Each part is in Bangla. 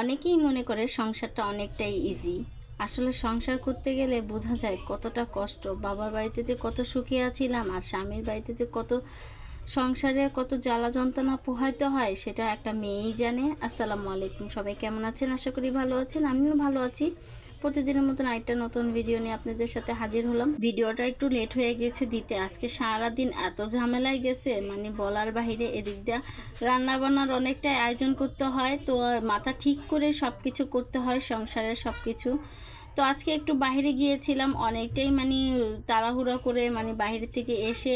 অনেকেই মনে করে সংসারটা অনেকটাই ইজি আসলে সংসার করতে গেলে বোঝা যায় কতটা কষ্ট, বাবার বাড়িতে যে কত সুখে আছিলাম আর স্বামীর বাড়িতে যে কত সংসারে কত জ্বালা যন্ত্রণা পোহাইতে হয়, সেটা একটা মেয়েই জানে। আসসালামু আলাইকুম, সবাই কেমন আছেন? আশা করি ভালো আছেন, আমিও ভালো আছি। প্রতিদিনের মতন আরেকটা নতুন ভিডিও নিয়ে আপনাদের সাথে হাজির হলাম। ভিডিওটা একটু লেট হয়ে গেছে দিতে। আজকে সারাদিন এত ঝামেলায় গেছে মানে বলার বাহিরে এদিক দিয়ে। রান্নাবান্নার অনেকটাই আয়োজন করতে হয়, তো মাথা ঠিক করে সব কিছু করতে হয়, সংসারের সব কিছু তো আজকে একটু বাইরে গিয়েছিলাম অনেকটাই মানে তাড়াহুড়া করে মানে বাইরে থেকে এসে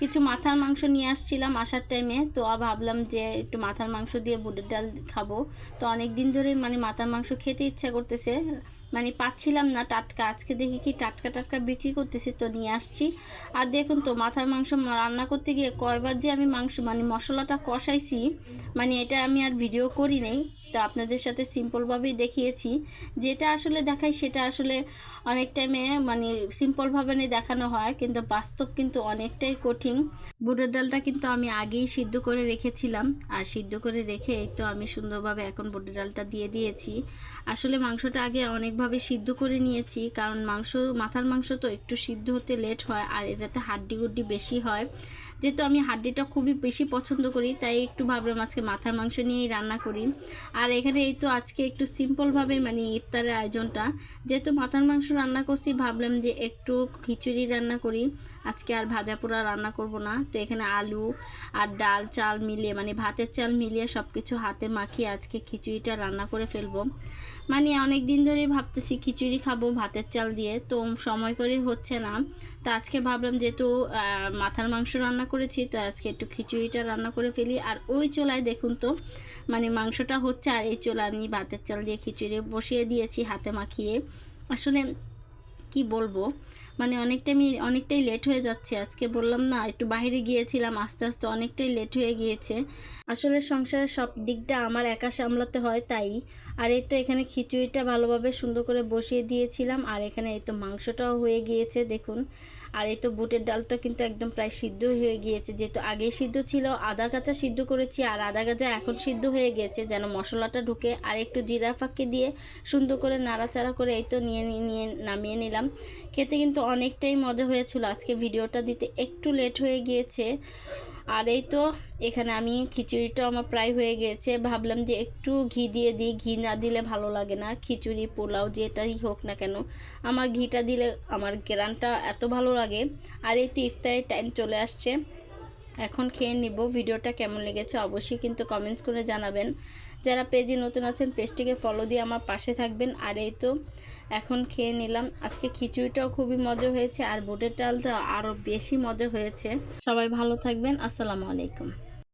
কিছু মাথার মাংস নিয়ে আসছিলাম আসার টাইমে তো ভাবলাম যে একটু মাথার মাংস দিয়ে বুটের ডাল খাব। তো অনেক দিন ধরে মানে মাথার মাংস খেতে ইচ্ছা করতেছে। মানে পাচ্ছিলাম না টাটকা। আজকে দেখি কি টাটকা টাটকা বিক্রি করতেছি, তো নিয়ে আসছি। আর দেখুন তো, মাথার মাংস রান্না করতে গিয়ে কয়বার যে আমি মাংস মানে মশলাটা কষাইছি মানে এটা আমি আর ভিডিও করি নাই। তো আপনাদের সাথে সিম্পলভাবেই দেখিয়েছি। যেটা আসলে দেখাই সেটা আসলে অনেক টাইমে মানে সিম্পলভাবে নিয়ে দেখানো হয়, কিন্তু বাস্তব কিন্তু অনেকটাই কঠিন। বুটের ডালটা কিন্তু আমি আগেই সিদ্ধ করে রেখেছিলাম, আর সিদ্ধ করে রেখে তো আমি সুন্দরভাবে এখন বুটের ডালটা দিয়ে দিয়েছি। আসলে মাংসটা আগে অনেকভাবে সিদ্ধ করে নিয়েছি, কারণ মাংস, মাথার মাংস তো একটু সিদ্ধ হতে লেট হয়, আর এটাতে হাড্ডি গুড্ডি বেশি হয়। যেহেতু আমি হাড্ডিটা খুবই বেশি পছন্দ করি, তাই একটু ভাবলাম আজকে মাথার মাংস নিয়েই রান্না করি। আর এখানে এই তো আজকে একটু সিম্পলভাবে মানে ইফতারের আয়োজনটা। যেহেতু মাথার মাংস রান্না করছি, ভাবলাম যে একটু খিচুড়ি রান্না করি। আজকে আর ভাজা পোড়া রান্না করব না। তো এখানে আলু আর ডাল, চাল মিলিয়ে মানে ভাতের চাল মিলিয়ে সব কিছু হাতে মাখিয়ে আজকে খিচুড়িটা রান্না করে ফেলব। মানে অনেক দিন ধরেই ভাবতেছি খিচুড়ি খাব ভাতের চাল দিয়ে। তো সময় করে হচ্ছে না। তো আজকে ভাবলাম যেহেতু মাথার মাংস রান্না করেছি, তো আজকে একটু খিচুড়িটা রান্না করে ফেলি। আর ওই চোলায় দেখুন তো মানে মাংসটা হচ্ছে, আর এই চোলা আমি ভাতের চাল দিয়ে খিচুড়ি বসিয়ে দিয়েছি হাতে মাখিয়ে। আসলে কি বলব মানে অনেকটা আমি অনেকটাই লেট হয়ে যাচ্ছে। আজকে বললাম না, একটু বাইরে গিয়েছিলাম, আস্তে আস্তে অনেকটাই লেট হয়ে গিয়েছে। আসলে সংসারের সব দিকটা আমার একা সামলাতে হয় তাই। আর এই তো এখানে খিচুড়িটা ভালোভাবে সুন্দর করে বসিয়ে দিয়েছিলাম, আর এখানে এই তো মাংসটাও হয়ে গিয়েছে, দেখুন। আর এই তো বুটের ডালটা কিন্তু একদম প্রায় সিদ্ধ হয়ে গিয়েছে, যেহেতু আগে সিদ্ধ ছিল, আদা কাঁচা সিদ্ধ করেছি, আর আদা কাঁচা এখন সিদ্ধ হয়ে গিয়েছে যেন মশলাটা ঢুকে। আর একটু জিরা ফাঁকি দিয়ে সুন্দর করে নাড়াচাড়া করে এই তো নিয়ে নিয়ে নামিয়ে নিলাম। খেতে কিন্তু অনেকটাই মজা হয়েছিল। আজকে ভিডিওটা দিতে একটু লেট হয়ে গিয়েছে। আর এই তো এখানে আমি খিচুড়িটা আমার প্রায় হয়ে গিয়েছে। ভাবলাম যে একটু ঘি দিয়ে দিই। ঘি না দিলে ভালো লাগে না। খিচুড়ি, পোলাও যেটাই হোক না কেন, আমার ঘিটা দিলে আমার গ্রানটা এত ভালো লাগে। আর এই তো ইফতারের টাইম চলে আসছে। এখন খেয়ে নিব। ভিডিওটা কেমন লেগেছে অবশ্যই কিন্তু কমেন্টস করে জানাবেন। যারা পেজে নতুন আছেন, পেজটিকে ফলো দিয়ে আমার পাশে থাকবেন। আর এই তো এখন খেয়ে নিলাম। আজকে খিচুড়িটাও খুবই মজা হয়েছে আর বুটের ডালটা আরও বেশি মজা হয়েছে। সবাই ভালো থাকবেন। আসসালামু আলাইকুম।